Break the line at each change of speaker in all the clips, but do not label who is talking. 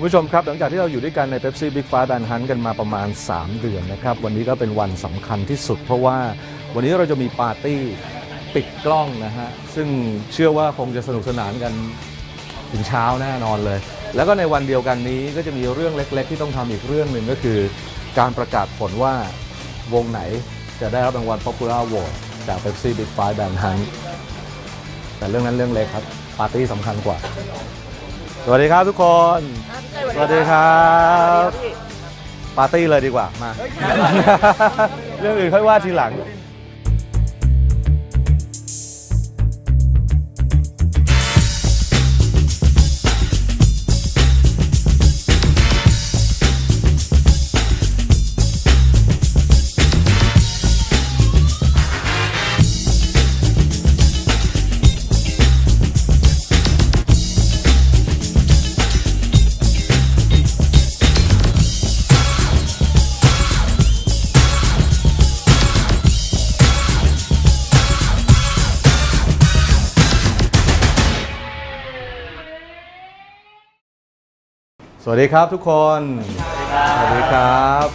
คุณผู้ชมครับ หลังจากที่เราอยู่ด้วยกันใน Pepsi Big Five Band Hunt กันมาประมาณ 3 เดือนนะครับ วันนี้ก็เป็นวันสำคัญที่สุด เพราะว่าวันนี้เราจะมีปาร์ตี้ปิดกล้องนะฮะ ซึ่งเชื่อว่าคงจะสนุกสนานกันถึงเช้าแน่นอนเลย แล้วก็ในวันเดียวกันนี้ก็จะมีเรื่องเล็ก ๆ ที่ต้องทำอีกเรื่องหนึ่งก็คือ การประกาศผลว่าวงไหนจะได้รับรางวัล Popular Award จาก Pepsi Big Five Band Hunt แต่เรื่องนั้นเรื่องเล็กครับ ปาร์ตี้สำคัญกว่า สวัสดีครับทุกคน สวัสดีครับปาร์ตี้เลยดีกว่ามา เรื่องอื่นค่อยว่าทีหลัง สวัสดีครับทุกคน สวัสดีครับ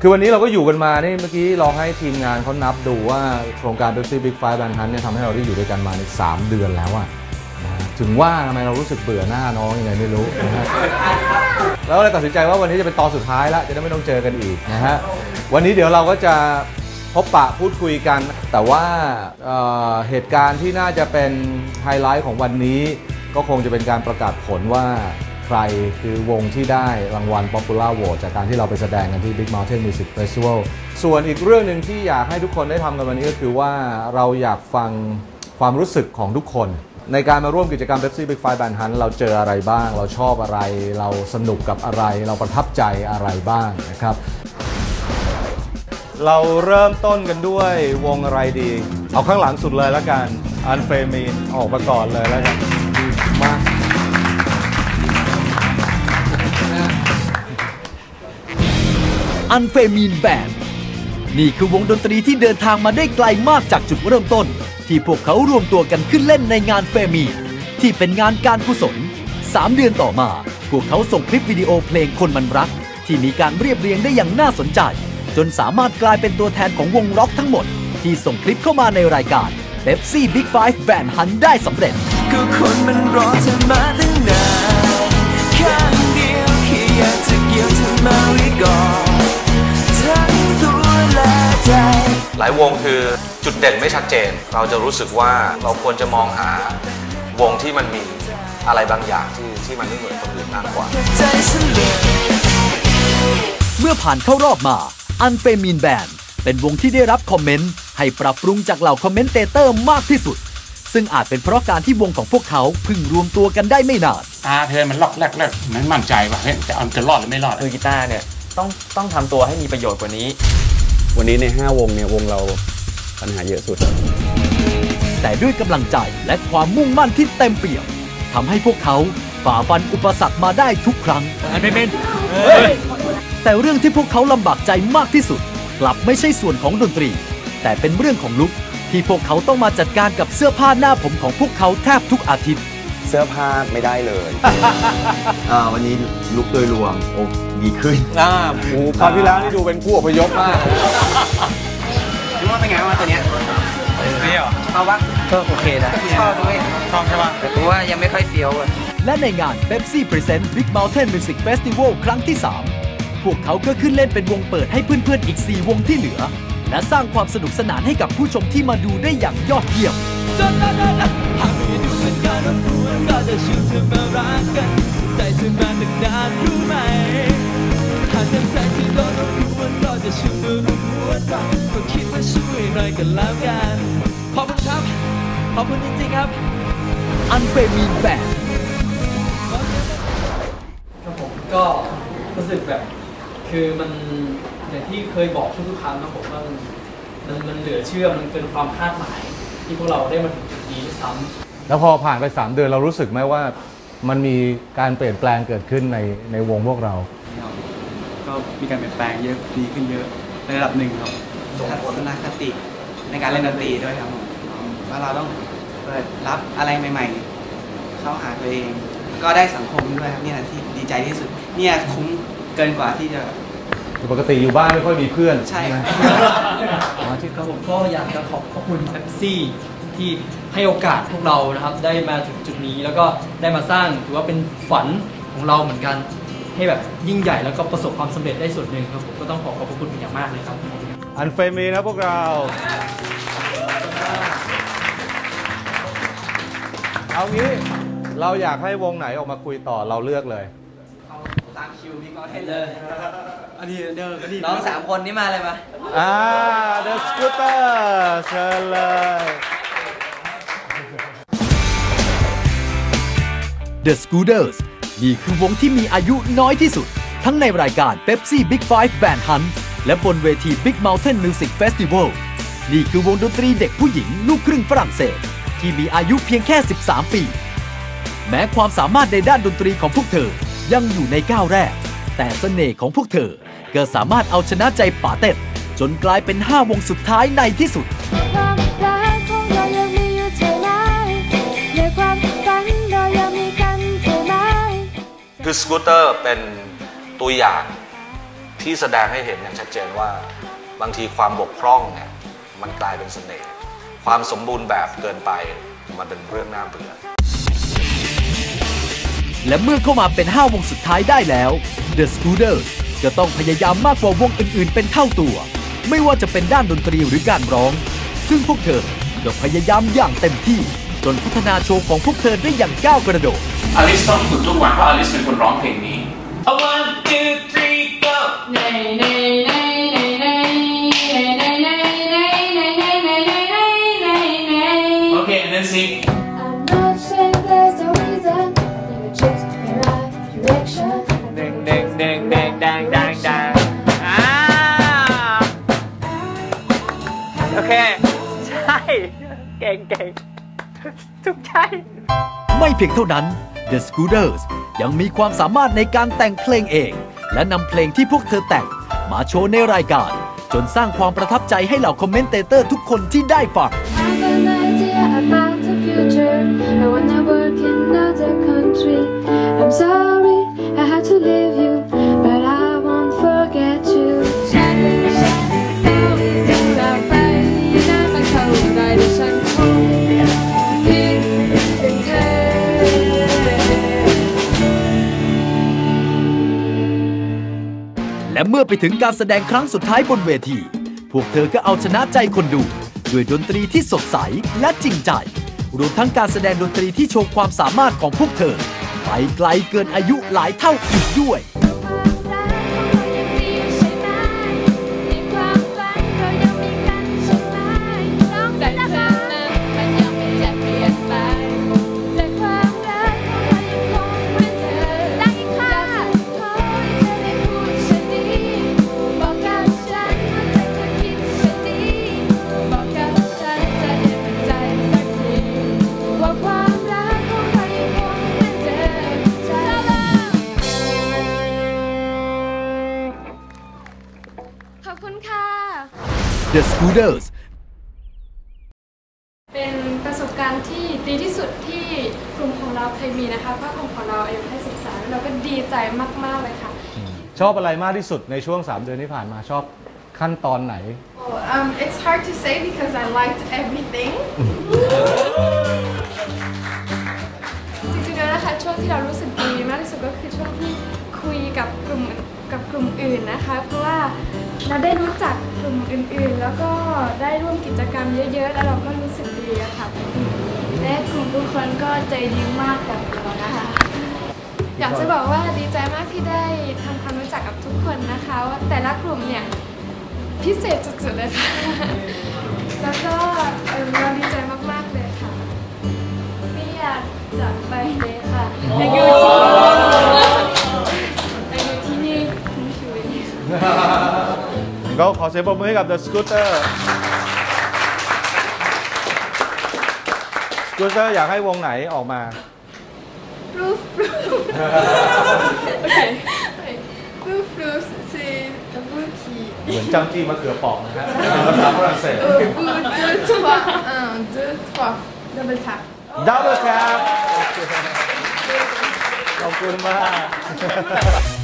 คือวันนี้เราก็อยู่กันมานี่เมื่อกี้ลองให้ทีมงานเขานับดูว่าโครงการ Pepsi Big Five Band Hunt เนี่ยทำให้เราได้อยู่ด้วยกันมาใน3เดือนแล้วอะถึงว่าทำไมเรารู้สึกเบื่อหน้าน้องยังไงไม่รู้นะฮะแล้วเลยตัดสินใจว่าวันนี้จะเป็นตอนสุดท้ายแล้วจะได้ไม่ต้องเจอกันอีกนะฮะวันนี้เดี๋ยวเราก็จะพบปะพูดคุยกัน แต่ว่าเเหตุการณ์ที่น่าจะเป็นไฮไลท์ของวันนี้ ก็คงจะเป็นการประกาศผลว่า ใครคือวงที่ได้รางวัล Popular Award จากการที่เราไปแสดงกันที่ Big Mountain Music Festival ส่วนอีกเรื่องหนึ่งที่อยากให้ทุกคนได้ทำกันวันนี้ก็คือว่าเราอยากฟังความรู้สึกของทุกคน ในการมาร่วมกิจกรรม Pepsi Big Five Band Hunt เราเจออะไรบ้าง เราชอบอะไร เราสนุกกับอะไร เราประทับใจอะไรบ้างนะครับ เราเริ่มต้นกันด้วยวงอะไรดี เอาข้างหลังสุดเลยแล้วกันอันเฟมีนออกมาก่อนเลยแล้วกัน
อันเฟมีนแบนนี่คือวงดนตรีที่เดินทางมาได้ไกลมากจากจุดเริ่มต้น ที่พวกเขารวมตัวกันขึ้นเล่นในงานเฟมีนที่เป็นงานการกุศล 3 เดือนต่อมา พวกเขาส่งคลิปวิดีโอเพลงคนมันรัก ที่มีการเรียบเรียงได้อย่างน่าสนใจ จนสามารถกลายเป็นตัวแทนของวงร็อกทั้งหมด ที่ส่งคลิปเข้ามาในรายการ Pepsi Big Five Band Hunt ได้สำเร็จ
ก็คนมันรอเธอมาตั้ง ยวง
คือจุดเด่นไม่ชัดเจน เราจะรู้สึกว่าเราควรจะมองหาวงที่มันมีอะไรบางอย่างที่ที่มันไม่เหมือนคนอื่นมากกว่า
ใจฉันเลย
เมื่อผ่านเข้ารอบมาอันเฟมินแบนเป็นวงที่ได้รับคอมเมนต์ให้ปรับปรุงจากเหล่าคอมเมนเตเตอร์มากที่สุด ซึ่งอาจเป็นเพราะการที่วงของพวกเขาเพิ่งรวมตัวกันได้ไม่นาน
อาเพลงมันล็อกแรกแรกมันมั่นใจว่าเฮ้ยจะเอาจะรอดหรือไม่รอด
มือกีตาร์เนี่ยต้องต้องทำตัวให้มีประโยชน์กว่านี้
วันนี้ใน 5 วงเนี่ยวงเราปัญหาเยอะสุด
แต่ด้วยกำลังใจและความมุ่งมั่นที่เต็มเปี่ยมทำให้พวกเขาฝ่าฟันอุปสรรคมาได้ทุกครั้งอันเป็นแต่เรื่องที่พวกเขาลำบากใจมากที่สุด กลับไม่ใช่ส่วนของดนตรี แต่เป็นเรื่องของลุกที่พวกเขาต้องมาจัดการกับเสื้อผ้าหน้าผมของพวกเขาแทบทุกอาทิตย์
เสื้อผ้าไม่ได้เลยอ่าวันนี้ลุกโดยรวมโอ้ดีขึ้น
อ่าโอ้คราวที่แล้วนี่ดูเป็นผู้อพยพมาก
คิดว่าเป็นไงวะตัวเนี้ยเฟี้ยวชอบปะก็โอเคนะชอบด้วยชอบใช่ปะแต่กูว่ายังไม่ค่อยเฟี้ยวอะ
และในงาน Pepsi Present Big Mountain Music Festival ครั้งที่ 3 พวกเขาก็ขึ้นเล่นเป็นวงเปิดให้เพื่อนๆอีก 4 วงที่เหลือ และสร้างความสนุกสนานให้กับผู้ชมที่มาดูได้อย่างยอดเยี่ยม
การโน้มน้าวก็จเธอมาตั้งนานรู้ไหม หากน้ำใจที่โดนรู้ว่าก็จะชุ่มมือหัวใจก็คิดว่าช่วยหน่อยกันแล้วกันขอบคุณครับ ขอบคุณจริงๆครับ
อันเฟมีนแบน
ครับผมก็รู้สึกแบบ คือมันอย่างที่เคยบอกทุกๆครั้งนะผมว่ามันมันมันเหลือเชื่อมันเป็นความคาดหมาย ที่พวกเราได้มาถึงจุดนี้ซ้ำ
แล้วพอผ่านไป 3 เดือนเรารู้สึกไหมว่ามันมีการเปลี่ยนแปลงเกิดขึ้นในในวงพวกเรา
ก็มีการเปลี่ยนแปลงเยอะดีขึ้นเยอะในระดับหนึ่งครับ
ทัศนคติในการเล่นดนตรีด้วยครับผมว่าเราต้องเปิดรับอะไรใหม่ ๆ เข้าหาตัวเอง ก็ได้สังคมด้วยครับเนี่ยที่ดีใจที่สุดเนี่ยคุ้มเกินกว่าที่จะ
ปกติอยู่บ้านไม่ค่อยมีเพื่อน
ใช่
ไหม
อ๋อที่ครับผมก็อยากจะขอบพระคุณเ e ปซี่ ที่ให้โอกาสพวกเรานะครับ ได้มาถึงจุดนี้แล้วก็ได้มาสร้างถือว่าเป็นฝันของเราเหมือนกัน ให้แบบยิ่งใหญ่แล้วก็ประสบความสำเร็จได้ส่วนหนึ่งครับผมก็ต้องขอขอบพระคุณเป็นอย่างมากเลยครับ
อันเฟมีนะพวกเรา เอางี้เราอยากให้วงไหนออกมาคุยต่อเราเลือกเลย
เอาตามคิวพี่ก็ให้เลย
อันนี้เดิมก็ดี
น้องสามคนนี้มาเลยมา
อ่า The Scooter เชิญเลย
The Scooters นี่คือวงที่มีอายุน้อยที่สุด ทั้งในรายการ Pepsi Big Five Band Hunt และบนเวที Big Mountain Music Festival นี่คือวงดนตรีเด็กผู้หญิงลูกครึ่งฝรั่งเศส ที่มีอายุเพียงแค่ 13 ปี แม้ความสามารถในด้านดนตรีของพวกเธอยังอยู่ในก้าวแรก แต่เสน่ห์ของพวกเธอก็สามารถเอาชนะใจป๋าเต็ด จนกลายเป็น 5 วงสุดท้ายในที่สุด
ความรักของเรายังมีอยู่เท่าไหรในความ
คือสกูตเตอร์เป็นตัวอย่างที่แสดงให้เห็นอย่างชัดเจนว่าบางทีความบกพร่องเนี่ยมันกลายเป็นเสน่ห์ความสมบูรณ์แบบเกินไปมันเป็นเรื่องน่าเบื่อ
และเมื่อเข้ามาเป็น5วงสุดท้ายได้แล้ว The Scooters จะต้องพยายามมากกว่าวงอื่น ๆ เป็นเท่าตัว ไม่ว่าจะเป็นด้านดนตรีหรือการร้อง ซึ่งพวกเธอก็พยายามอย่างเต็มที่ นพัฒนาโชว์ของพวกเธอได้อย่างก้าวกระโดด
อลิสต้องฝึกทุกวันเพราะอลิสเป็นคนร้องเพลงนี้
One two three go โอเค and then sing
I'm not saying there's no reason Think it's just the right direction
เด้งเด้งเด้งเด้งดังดังดังอ่าโอเคใช่ เก่งเก่งุกใช่
ไม่เพียงเท่านั้น The Scooters ยังมีความสามารถในการแต่งเพลงเอง และนำเพลงที่พวกเธอแต่ง มาโชว์ในรายการ จนสร้างความประทับใจให้เหล่าคอมเมนเตเตอร์ทุกคนที่ได้ฟัง
I'm sorry I had to leave you และ
เมื่อไปถึงการแสดงครั้งสุดท้ายบนเวที พวกเธอก็เอาชนะใจคนดู ด้วยดนตรีที่สดใสและจริงใจ รวมทั้งการแสดงดนตรีที่โชว์ความสามารถของพวกเธอ ไปไกลเกินอายุหลายเท่าอีกด้วย The Scooters
เป็นประสบการณ์ที่ดีที่สุดที่กลุ่มของเราเคยมีนะคะเพราะกลุ่มของเราอายุแค่ศึกษาแล้วเราก็ดีใจมาก ๆ เลยค่ะ
ชอบอะไรมากที่สุดในช่วง 3 เดือนที่ผ่านมาชอบขั้นตอนไหน
Um, it's hard to say because I liked everything.
จริงๆแล้วนะคะช่วงที่เรารู้สึกดีมากที่สุดก็คือช่วงที่คุยกับกลุ่มกับกลุ่มอื่นนะคะ เพราะว่า เราได้รู้จักกลุ่มอื่นๆ แล้วก็ได้ร่วมกิจกรรมเยอะๆ แล้วเราก็รู้สึกดีอะค่ะ และกลุ่มทุกคนก็ใจดีมากกับเรานะคะ อยากจะบอกว่าดีใจมากที่ได้ทำความรู้จักกับทุกคนนะคะว่าแต่ละกลุ่มเนี่ยพิเศษสุดๆเลยค่ะ แล้วก็เราดีใจมากๆเลยค่ะ ไม่อยากจากไปเลยค่ะ
สียงปรบมือให้กับ The Scooter Scooter อยากให้วงไหนออกมา
Proof, proof. okay. Wait. Proof, proof, c'est vous qui.
เหมือนจ้ำจี้มะเขือเปอกนะฮะเป็นภาษาฝรั่งเศส
Euh, vous, deux, trois. Un, deux, trois. Double tap.
Double tap ขอบคุณมาก